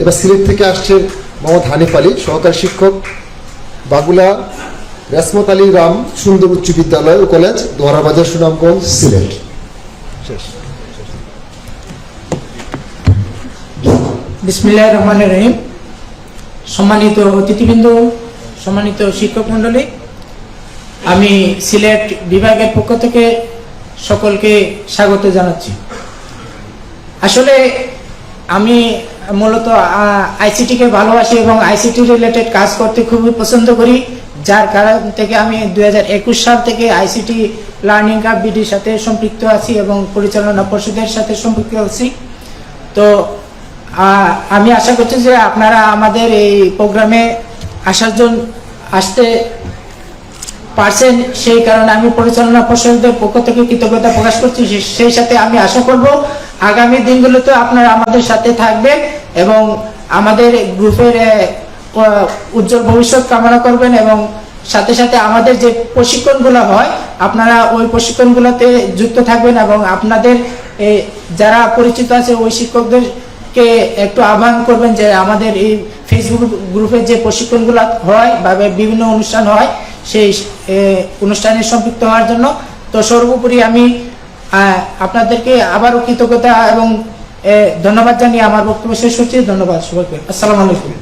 এবার সিলেট থেকে আসছেন মোহাম্মদ হানিফ আলী, সহকারী শিক্ষক, বাগুলা রেসমত আলী রাম, সুন্দর উচ্চ বিদ্যালয় ও কলেজ দোয়ারাবাজার সুনামগঞ্জ, সিলেট। শেষ। বিসমিল্লাহ রহমান রহিম। সম্মানিত অতিথিবৃন্দ, সম্মানিত শিক্ষক মণ্ডলী, আমি সিলেট বিভাগের পক্ষ থেকে সকলকে স্বাগত জানাচ্ছি। আসলে আমি মূলত আইসিটিকে ভালোবাসি এবং আইসিটি রিলেটেড কাজ করতে খুবই পছন্দ করি, যার কারণ থেকে আমি দু হাজার একুশ সাল থেকে আইসিটি লার্নিং কাপ বিডির সাথে সম্পৃক্ত আছি এবং পরিচালনা পর্ষদের সাথে সম্পৃক্ত আছি। তো আমি আশা করছি যে আপনারা আমাদের এই প্রোগ্রামে আসার জন্য আসতে পারছেন, সেই কারণে আমি পরিচালনা পর্ষদের পক্ষ থেকে কৃতজ্ঞতা প্রকাশ করছি। সেই সাথে আমি আশা করব আগামী দিনগুলোতে আপনারা আমাদের সাথে থাকবেন এবং আমাদের গ্রুপের উজ্জ্বল ভবিষ্যৎ কামনা করবেন এবং সাথে সাথে আমাদের যে প্রশিক্ষণগুলো হয়, আপনারা ওই প্রশিক্ষণগুলোতে যুক্ত থাকবেন এবং আপনাদের যারা পরিচিত আছে ওই শিক্ষকদেরকে একটু আহ্বান করবেন যে আমাদের এই ফেসবুক গ্রুপে যে প্রশিক্ষণগুলো হয় বা বিভিন্ন অনুষ্ঠান হয়, সেই অনুষ্ঠানে সম্পৃক্ত হওয়ার জন্য। তো সর্বোপরি আমি আপনাদেরকে আবারও কৃতজ্ঞতা এবং ধন্যবাদ জানিয়ে আমার বক্তব্য শেষ হচ্ছে ধন্যবাদ সবাইকে। আসসালামু আলাইকুম।